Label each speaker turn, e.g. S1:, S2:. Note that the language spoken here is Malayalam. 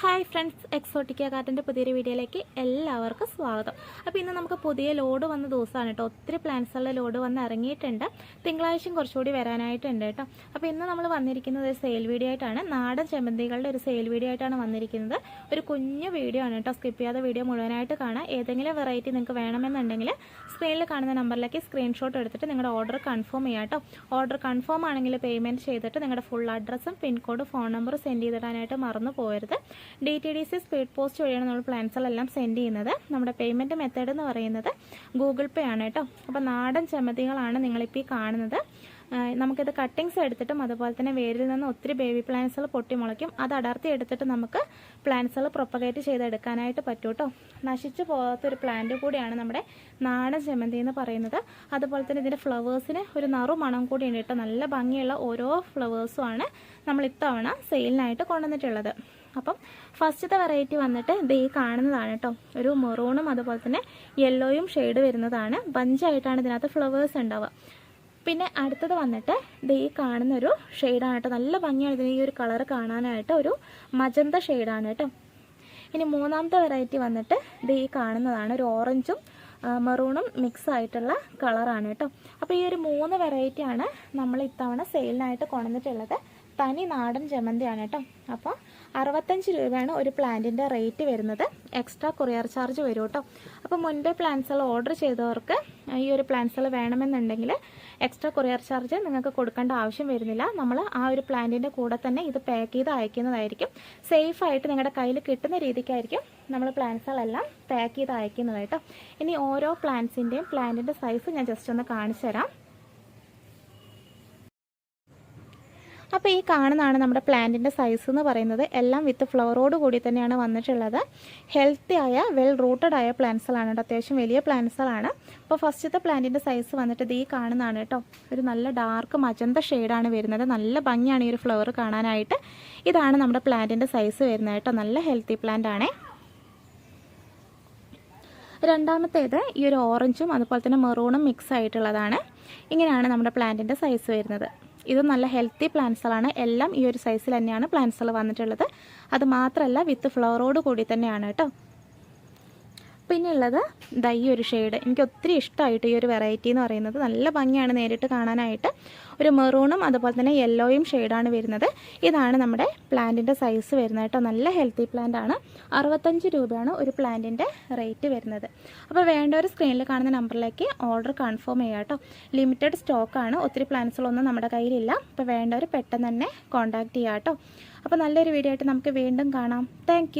S1: ഹായ് ഫ്രണ്ട്സ് എക്സോട്ടിക്ക കാർട്ടിന്റെ പുതിയൊരു വീഡിയോയിലേക്ക് എല്ലാവർക്കും സ്വാഗതം. അപ്പോൾ ഇന്ന് നമുക്ക് പുതിയ ലോഡ് വന്ന ദിവസമാണ് കേട്ടോ. ഒത്തിരി പ്ലാൻസുള്ള ലോഡ് വന്ന് ഇറങ്ങിയിട്ടുണ്ട്. തിങ്കളാഴ്ചയും കുറച്ചുകൂടി വരാനായിട്ടുണ്ട് കേട്ടോ. അപ്പോൾ ഇന്ന് നമ്മൾ വന്നിരിക്കുന്നത് ഒരു സെയിൽ വീഡിയോ ആയിട്ടാണ്. നാടൻ ചെമ്പന്തികളുടെ ഒരു സെയിൽ വീഡിയോ ആയിട്ടാണ് വന്നിരിക്കുന്നത്. ഒരു കുഞ്ഞു വീഡിയോ ആണ് കേട്ടോ. സ്കിപ്പ് ചെയ്യാതെ വീഡിയോ മുഴുവനായിട്ട് കാണാം. ഏതെങ്കിലും വെറൈറ്റി നിങ്ങൾക്ക് വേണമെന്നുണ്ടെങ്കിൽ സ്ക്രീനിൽ കാണുന്ന നമ്പറിലേക്ക് സ്ക്രീൻഷോട്ട് എടുത്തിട്ട് നിങ്ങളുടെ ഓർഡർ കൺഫേം ചെയ്യാം കേട്ടോ. ഓർഡർ കൺഫേം ആണെങ്കിൽ പേയ്മെന്റ് ചെയ്തിട്ട് നിങ്ങളുടെ ഫുൾ അഡ്രസ്സും പിൻകോഡ് ഫോൺ നമ്പറും സെൻഡ് ചെയ്തിടാനായിട്ട് മറന്നു പോകരുത്. D T D C speed post വഴിയാണ് നമ്മൾ പ്ലാൻസുകളെല്ലാം സെൻഡ് ചെയ്യുന്നത്. നമ്മുടെ പേയ്മെന്റ് മെത്തേഡ് എന്ന് പറയുന്നത് ഗൂഗിൾ പേ ആണ് കേട്ടോ. അപ്പോൾ നാടൻ ചമ്മതികളാണ് നിങ്ങളിപ്പോൾ ഈ കാണുന്നത് നമുക്കിത് കട്ടിങ്സ് എടുത്തിട്ടും അതുപോലെ തന്നെ വേരിൽ നിന്ന് ഒത്തിരി ബേബി പ്ലാന്റ്സുകൾ പൊട്ടിമുളയ്ക്കും. അത് അടർത്തി എടുത്തിട്ട് നമുക്ക് പ്ലാന്റ്സുകൾ പ്രൊപ്പഗേറ്റ് ചെയ്തെടുക്കാനായിട്ട് പറ്റും കേട്ടോ നശിച്ചു പോകാത്തൊരു പ്ലാന്റ് കൂടിയാണ് നമ്മുടെ നാടൻ ചെമ്മന്തി എന്ന് പറയുന്നത്. അതുപോലെ തന്നെ ഇതിന്റെ ഫ്ലവേഴ്സിന് ഒരു നറു മണം കൂടിയുണ്ട് കേട്ടോ നല്ല ഭംഗിയുള്ള ഓരോ ഫ്ലവേഴ്സുമാണ് നമ്മൾ ഇത്തവണ സെയിലിനായിട്ട് കൊണ്ടുവന്നിട്ടുള്ളത്. അപ്പം ഫസ്റ്റത്തെ വെറൈറ്റി വന്നിട്ട് ഇത് ഈ കാണുന്നതാണ് കേട്ടോ ഒരു മെറൂണും അതുപോലെ തന്നെ യെല്ലോയും ഷെയ്ഡ് വരുന്നതാണ്. ബഞ്ചായിട്ടാണ് ഇതിനകത്ത് ഫ്ലവേഴ്സ് ഉണ്ടാവുക. പിന്നെ അടുത്തത് വന്നിട്ട് ഇത് ഈ കാണുന്ന ഒരു ഷെയ്ഡാണ് കേട്ടോ നല്ല ഭംഗിയാണ് ഇതിന് ഈ ഒരു കളർ കാണാനായിട്ട്. ഒരു മജന്ത ഷെയ്ഡാണ് കേട്ടോ ഇനി മൂന്നാമത്തെ വെറൈറ്റി വന്നിട്ട് ഇത് ഈ കാണുന്നതാണ്. ഒരു ഓറഞ്ചും മെറൂണും മിക്സ് ആയിട്ടുള്ള കളറാണ് കേട്ടോ അപ്പോൾ ഈ ഒരു മൂന്ന് വെറൈറ്റിയാണ് നമ്മൾ ഇത്തവണ സെയിലിനായിട്ട് കൊണ്ടുവന്നിട്ടുള്ളത്. തനി നാടൻ ജമന്തിയാണ് കേട്ടോ അപ്പോൾ അറുപത്തഞ്ച് രൂപയാണ് ഒരു പ്ലാന്റിന്റെ റേറ്റ് വരുന്നത്. എക്സ്ട്രാ കൊറിയർ ചാർജ് വരും കേട്ടോ അപ്പോൾ മുൻപേ പ്ലാന്റ്സുകൾ ഓർഡർ ചെയ്തവർക്ക് ഈ ഒരു പ്ലാന്റ്സുകൾ വേണമെന്നുണ്ടെങ്കിൽ എക്സ്ട്രാ കൊറിയർ ചാർജ് നിങ്ങൾക്ക് കൊടുക്കേണ്ട ആവശ്യം വരുന്നില്ല. നമ്മൾ ആ ഒരു പ്ലാന്റിന്റെ കൂടെ തന്നെ ഇത് പാക്ക് ചെയ്ത് അയക്കുന്നതായിരിക്കും. സേഫായിട്ട് നിങ്ങളുടെ കയ്യിൽ കിട്ടുന്ന രീതിക്കായിരിക്കും നമ്മൾ പ്ലാന്റ്സുകളെല്ലാം പാക്ക് ചെയ്ത് അയക്കുന്നത് കേട്ടോ ഇനി ഓരോ പ്ലാന്റ്സിന്റെയും പ്ലാന്റിന്റെ സൈസ് ഞാൻ ജസ്റ്റ് ഒന്ന് കാണിച്ചു തരാം അപ്പോൾ ഈ കാണുന്നതാണ് നമ്മുടെ പ്ലാന്റിന്റെ സൈസ് എന്ന് പറയുന്നത്. എല്ലാം വിത്ത് ഫ്ലവറോട് കൂടി തന്നെയാണ് വന്നിട്ടുള്ളത്. ഹെൽത്തി ആയ വെൽ റൂട്ടഡ് ആയ പ്ലാന്റ്സുകളാണ് കേട്ടോ. അത്യാവശ്യം വലിയ പ്ലാന്റ്സുകളാണ് അപ്പോൾ ഫസ്റ്റത്തെ പ്ലാന്റിന്റെ സൈസ് വന്നിട്ട് ഇത് ഈ കാണുന്നതാണ് കേട്ടോ. ഒരു നല്ല ഡാർക്ക് മജന്ത ഷെയ്ഡാണ് വരുന്നത്. നല്ല ഭംഗിയാണ് ഈ ഒരു ഫ്ലവർ കാണാനായിട്ട്. ഇതാണ് നമ്മുടെ പ്ലാന്റിന്റെ സൈസ് വരുന്നത് കേട്ടോ. നല്ല ഹെൽത്തി പ്ലാന്റ് ആണേ. രണ്ടാമത്തേത് ഈ ഒരു ഓറഞ്ചും അതുപോലെ തന്നെ മെറൂണും മിക്സ് ആയിട്ടുള്ളതാണ്. ഇങ്ങനെയാണ് നമ്മുടെ പ്ലാന്റിന്റെ സൈസ് വരുന്നത്. ഇത് നല്ല ഹെൽത്തി പ്ലാന്റ്സുകളാണ് എല്ലാം ഈ ഒരു സൈസിൽ തന്നെയാണ് പ്ലാന്റ്സുകൾ വന്നിട്ടുള്ളത്. അത് മാത്രമല്ല വിത്ത് ഫ്ലവറോട് കൂടി തന്നെയാണ് കേട്ടോ. പിന്നെ ഉള്ളത് ദൈ ഒരു ഷെയ്ഡ് എനിക്ക് ഒത്തിരി ഇഷ്ടമായിട്ട് ഈ ഒരു വെറൈറ്റി എന്ന് പറയുന്നത്. നല്ല ഭംഗിയാണ് നേരിട്ട് കാണാനായിട്ട്. ഒരു മെറൂണും അതുപോലെ തന്നെ യെല്ലോയും ഷെയ്ഡാണ് വരുന്നത്. ഇതാണ് നമ്മുടെ പ്ലാന്റിന്റെ സൈസ് വരുന്നത് കേട്ടോ. നല്ല ഹെൽത്തി പ്ലാന്റ് ആണ്. അറുപത്തഞ്ച് രൂപയാണ് ഒരു പ്ലാന്റിന്റെ റേറ്റ് വരുന്നത്. അപ്പോൾ വേണ്ടവർ സ്ക്രീനിൽ കാണുന്ന നമ്പറിലേക്ക് ഓർഡർ കൺഫേം ചെയ്യുക കേട്ടോ. ലിമിറ്റഡ് സ്റ്റോക്കാണ് ഒത്തിരി പ്ലാന്റ്സുകളൊന്നും നമ്മുടെ കയ്യിലില്ല. അപ്പോൾ വേണ്ടവർ പെട്ടെന്ന് തന്നെ കോൺടാക്റ്റ് ചെയ്യുക കേട്ടോ. അപ്പോൾ നല്ലൊരു വീഡിയോ ആയിട്ട് നമുക്ക് വീണ്ടും കാണാം. താങ്ക്